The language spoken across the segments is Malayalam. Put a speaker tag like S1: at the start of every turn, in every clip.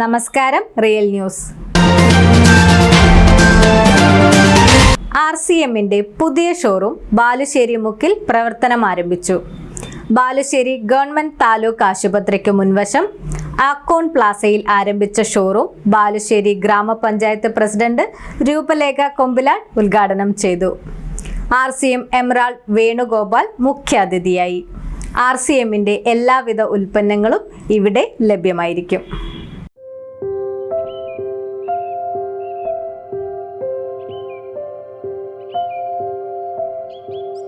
S1: നമസ്കാരം റിയൽ ന്യൂസ്. ആർ സി എമ്മിന്റെ പുതിയ ഷോറൂം ബാലുശ്ശേരി മുക്കിൽ പ്രവർത്തനം ആരംഭിച്ചു. ബാലുശ്ശേരി ഗവൺമെന്റ് താലൂക്ക് ആശുപത്രിക്ക് മുൻവശം ആക്കോൺ പ്ലാസയിൽ ആരംഭിച്ച ഷോറൂം ബാലുശ്ശേരി ഗ്രാമപഞ്ചായത്ത് പ്രസിഡന്റ് രൂപലേഖ കൊമ്പിലാൽ ഉദ്ഘാടനം ചെയ്തു. R C M emerald Venugopal മുഖ്യാതിഥിയായി. ആർ സി എമ്മിന്റെ എല്ലാവിധ ഉൽപ്പന്നങ്ങളും ഇവിടെ ലഭ്യമായിരിക്കും.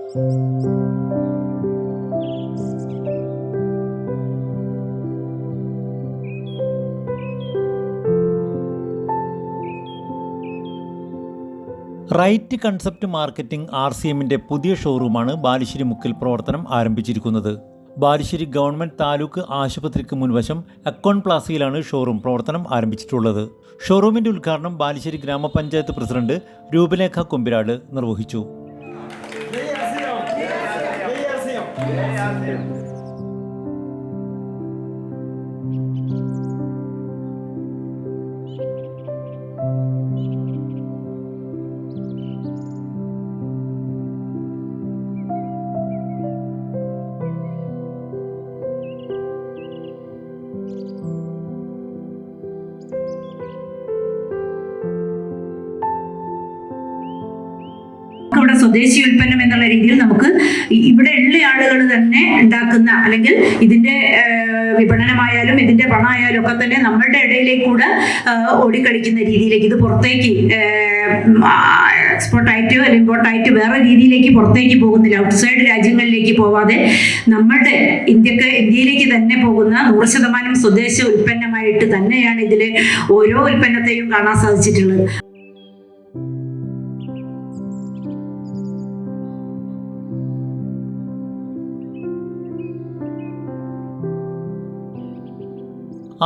S2: Right concept marketing R C എമ്മിന്റെ പുതിയ ഷോറൂമാണ് ബാലുശ്ശേരി മുക്കിൽ പ്രവർത്തനം ആരംഭിച്ചിരിക്കുന്നത്. ബാലുശ്ശേരി ഗവൺമെന്റ് താലൂക്ക് ആശുപത്രിക്ക് മുൻവശം അക്കൗണ്ട് പ്ലാസയിലാണ് ഷോറൂം പ്രവർത്തനം ആരംഭിച്ചിട്ടുള്ളത്. ഷോറൂമിന്റെ ഉദ്ഘാടനം ബാലുശ്ശേരി ഗ്രാമപഞ്ചായത്ത് പ്രസിഡന്റ് രൂപലേഖ കൊമ്പിരാട് നിർവഹിച്ചു.
S3: ഇവിടെ സ്വദേശി ഉൽപ്പന്നം എന്നുള്ള രീതിയിൽ നമുക്ക് ഇവിടെ ഉള്ള ആളുകൾ തന്നെ ഉണ്ടാക്കുന്ന അല്ലെങ്കിൽ ഇതിന്റെ വിപണനമായാലും ഇതിന്റെ പണമായാലും ഒക്കെ തന്നെ നമ്മളുടെ ഇടയിലേക്ക് കൂടെ ഓടിക്കളിക്കുന്ന രീതിയിലേക്ക് ഇത് പുറത്തേക്ക് എക്സ്പോർട്ടായിട്ട് അല്ലെങ്കിൽ ഇമ്പോർട്ടായിട്ട് വേറെ രീതിയിലേക്ക് പുറത്തേക്ക് പോകുന്നില്ല. ഔട്ട്സൈഡ് രാജ്യങ്ങളിലേക്ക് പോവാതെ നമ്മുടെ ഇന്ത്യയ്ക്ക് ഇന്ത്യയിലേക്ക് തന്നെ പോകുന്ന നൂറ് ശതമാനം സ്വദേശ ഉൽപ്പന്നമായിട്ട് തന്നെയാണ് ഇതിലെ ഓരോ ഉൽപ്പന്നത്തെയും കാണാൻ സാധിച്ചിട്ടുള്ളത്.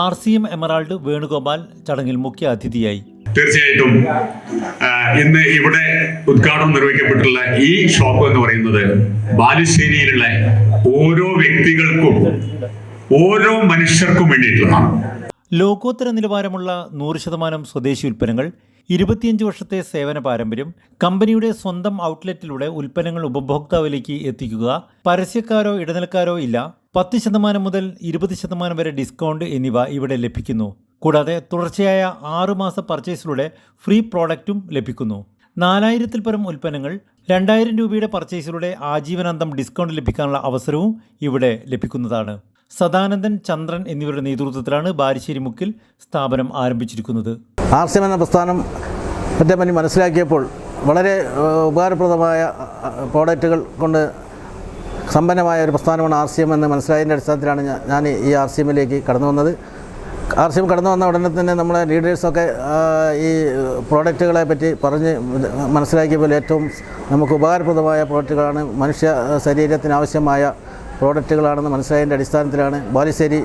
S2: R C M emerald Venugopal ചടങ്ങിൽ മുഖ്യ അതിഥിയായി.
S4: തീർച്ചയായിട്ടും ഇന്ന് ഇവിടെ ഉദ്ഘാടനം നിർവഹിക്കപ്പെട്ടുള്ള ഈ ഷോപ്പ് എന്ന് പറയുന്നത് ബാലുശ്ശേരിയിലുള്ള ഓരോ വ്യക്തികൾക്കും ഓരോ മനുഷ്യർക്കും വേണ്ടിയിട്ടുള്ളതാണ്.
S2: ലോകോത്തര നിലവാരമുള്ള നൂറ് ശതമാനം സ്വദേശി ഉൽപ്പന്നങ്ങൾ ഇരുപത്തിയഞ്ച് വർഷത്തെ സേവന പാരമ്പര്യം കമ്പനിയുടെ സ്വന്തം ഔട്ട്ലെറ്റിലൂടെ ഉൽപ്പന്നങ്ങൾ ഉപഭോക്താവിലേക്ക് എത്തിക്കുക പരസ്യക്കാരോ ഇടനിലക്കാരോ ഇല്ല പത്ത് ശതമാനം മുതൽ ഇരുപത് ശതമാനം വരെ ഡിസ്കൗണ്ട് എന്നിവ ഇവിടെ ലഭിക്കുന്നു. കൂടാതെ തുടർച്ചയായ ആറുമാസ പർച്ചേസിലൂടെ ഫ്രീ പ്രോഡക്റ്റും ലഭിക്കുന്നു. നാലായിരത്തിൽ പരം ഉൽപ്പന്നങ്ങൾ രണ്ടായിരം രൂപയുടെ പർച്ചേസിലൂടെ ആജീവനാന്തം ഡിസ്കൗണ്ട് ലഭിക്കാനുള്ള അവസരവും ഇവിടെ ലഭിക്കുന്നതാണ്. സദാനന്ദൻ ചന്ദ്രൻ എന്നിവരുടെ നേതൃത്വത്തിലാണ് ബാരിശ്ശേരി മുക്കിൽ സ്ഥാപനം ആരംഭിച്ചിരിക്കുന്നത്.
S5: ആർ എന്ന പ്രസ്ഥാനം മറ്റേ മനസ്സിലാക്കിയപ്പോൾ വളരെ ഉപകാരപ്രദമായ പ്രോഡക്റ്റുകൾ കൊണ്ട് സമ്പന്നമായ ഒരു പ്രസ്ഥാനമാണ് ആർ സി എം എന്ന് മനസ്സിലായതിന്റെ അടിസ്ഥാനത്തിലാണ് ഞാൻ ഈ ആർ സി എമ്മിലേക്ക് കടന്നു വന്നത്. ആർ സി എം കടന്നു വന്ന ഉടനെ തന്നെ നമ്മളെ ലീഡേഴ്സൊക്കെ ഈ പ്രോഡക്റ്റുകളെ പറ്റി പറഞ്ഞ് മനസ്സിലാക്കിയ പോലെ ഏറ്റവും നമുക്ക് ഉപകാരപ്രദമായ പ്രോഡക്റ്റുകളാണ് മനുഷ്യ ശരീരത്തിന് ആവശ്യമായ പ്രോഡക്റ്റുകളാണെന്ന് മനസ്സിലായതിന്റെ അടിസ്ഥാനത്തിലാണ് ബാലുശ്ശേരി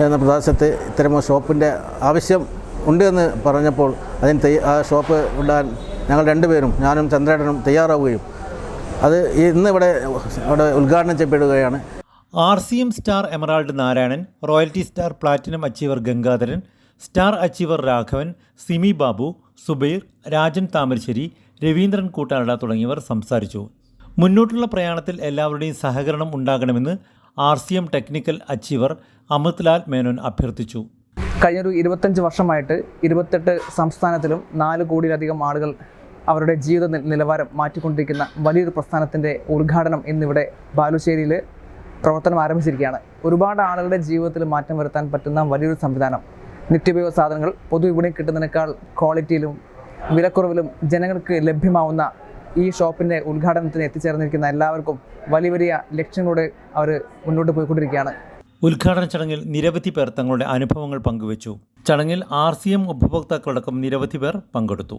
S5: എന്ന പ്രദേശത്ത് ഇത്തരം ഷോപ്പിന്റെ ആവശ്യം ഉണ്ട് എന്ന് പറഞ്ഞപ്പോൾ അതിന് ആ ഷോപ്പ് ഇടാൻ ഞങ്ങൾ രണ്ടുപേരും ഞാനും ചന്ദ്രേട്ടനും തയ്യാറാവുകയും അത് ഇന്ന് ഇവിടെ ഇവിടെ ഉദ്ഘാടനം ചെയ്യപ്പെടുകയാണ്.
S2: R C M star emerald Narayanan royalty star platinum achiever Gangadharan star achiever Raghavan Simi Babu Subair Rajan Thamarassery Raveendran കൂട്ടാനട തുടങ്ങിയവർ സംസാരിച്ചു. മുന്നോട്ടുള്ള പ്രയാണത്തിൽ എല്ലാവരുടെയും സഹകരണം ഉണ്ടാകണമെന്ന് R C M technical achiever Amritlal Menon അഭ്യർത്ഥിച്ചു.
S6: കഴിഞ്ഞൊരു ഇരുപത്തഞ്ച് വർഷമായിട്ട് ഇരുപത്തെട്ട് സംസ്ഥാനത്തിലും നാല് കോടിയിലധികം ആളുകൾ അവരുടെ ജീവിത നിലവാരം മാറ്റിക്കൊണ്ടിരിക്കുന്ന വലിയൊരു പ്രസ്ഥാനത്തിന്റെ ഉദ്ഘാടനം ഇന്നിവിടെ ബാലുശ്ശേരിയിൽ പ്രവർത്തനം ആരംഭിച്ചിരിക്കുകയാണ്. ഒരുപാട് ആളുകളുടെ ജീവിതത്തിൽ മാറ്റം വരുത്താൻ പറ്റുന്ന വലിയൊരു സംവിധാനം. നിത്യോപയോഗ സാധനങ്ങൾ പൊതുവിപണി കിട്ടുന്നതിനേക്കാൾ ക്വാളിറ്റിയിലും വിലക്കുറവിലും ജനങ്ങൾക്ക് ലഭ്യമാവുന്ന ഈ ഷോപ്പിന്റെ ഉദ്ഘാടനത്തിന് എത്തിച്ചേർന്നിരിക്കുന്ന എല്ലാവർക്കും വലിയ വലിയ ലക്ഷ്യങ്ങളോടെ അവർ മുന്നോട്ട് പോയിക്കൊണ്ടിരിക്കുകയാണ്.
S2: ഉദ്ഘാടന ചടങ്ങിൽ നിരവധി പേർ തങ്ങളുടെ അനുഭവങ്ങൾ പങ്കുവച്ചു. ചടങ്ങിൽ ആർ സി എം ഉപഭോക്താക്കളടക്കം നിരവധി പേർ പങ്കെടുത്തു.